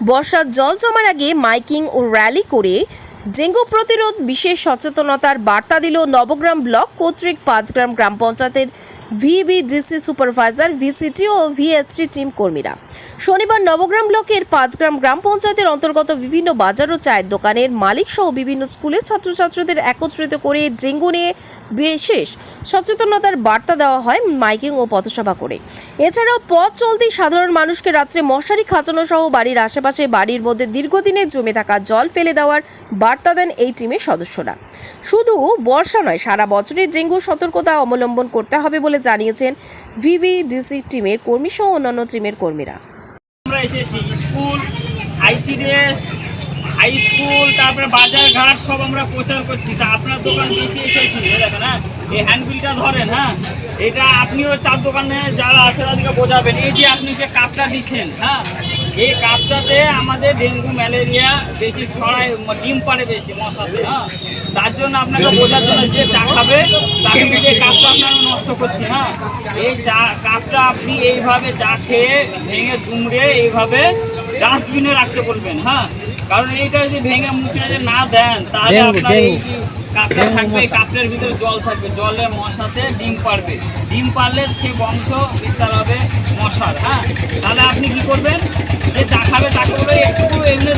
বর্ষার জল জমার আগে মাইকিং ও র্যালি করে ডেঙ্গু প্রতিরোধ, বিশেষ সচেতনতার বার্তা দিল নবগ্রাম ব্লক কর্তৃক পাঁচগ্রাম গ্রাম পঞ্চায়েতের ভিবিডিসি সুপারভাইজার ভিসিটি ও ভিএসটি টিম কর্মীরা। শনিবার নবগ্রাম ব্লকের পাঁচগ্রাম গ্রাম পঞ্চায়েতের অন্তর্গত বিভিন্ন বাজার ও চায়ের দোকানের মালিক সহ বিভিন্ন স্কুলের ছাত্রছাত্রীদের একত্রিত করে ডেঙ্গু নিয়ে বিশেষ সচেতনতার বার্তা দেওয়া হয় মাইকিং ও পথসভা করে। এছাড়াও পথ চলতি সাধারণ মানুষকে রাত্রে মশারি খাঁচানো সহ বাড়ির আশেপাশে বাড়ির মধ্যে দীর্ঘদিনের জমে থাকা জল ফেলে দেওয়ার বার্তা দেন এই টিমের সদস্যরা। শুধু বর্ষা নয়, সারা বছরের ডেঙ্গু সতর্কতা অবলম্বন করতে হবে বলে জানিয়েছেন ভিভিডিসি টিমের কর্মী সহ অন্যান্য টিমের কর্মীরা। আমরা এসেছি, স্কুল, আইসিডিএস হাই স্কুল তারপরে বাজার, ঘাট, সব আমরা প্রচার করছি। তা আপনার দোকান বেশি এসেছি দেখেন হ্যাঁ? এই হ্যান্ডবিলটা ধরেন হ্যাঁ? এটা আপনিও চার দোকানে যারা আছে তাদেরকে বোঝাবেন। এই যে আপনি যে কাপটা দিচ্ছেন হ্যাঁ? এই কাপটাতে আমাদের ডেঙ্গু ম্যালেরিয়া বেশি ছড়ায় ডিম পাড়ে বেশি মশাতে হ্যাঁ? তার জন্য আপনাকে বোঝার জন্য যে চা খাবে তাকে যে কাপটা আপনার নষ্ট করছি হ্যাঁ? এই চা কাপটা আপনি এইভাবে চা খেয়ে ভেঙে দুমড়ে এইভাবে ডাস্টবিনে রাখতে বলবেন হ্যাঁ? কারণ এইটা যদি ভেঙে মুছে যদি না দেন তাহলে আপনার এই। কাপটা থাকবে কাপড়ের কাপটার ভিতরে জল থাকবে জলে মশাতে ডিম পারবে। ডিম পারলে সে বংশ বিস্তার হবে মশার হ্যাঁ? তাহলে আপনি কি করবেন? যে চা খাবে তাকে বলে একটু এমনি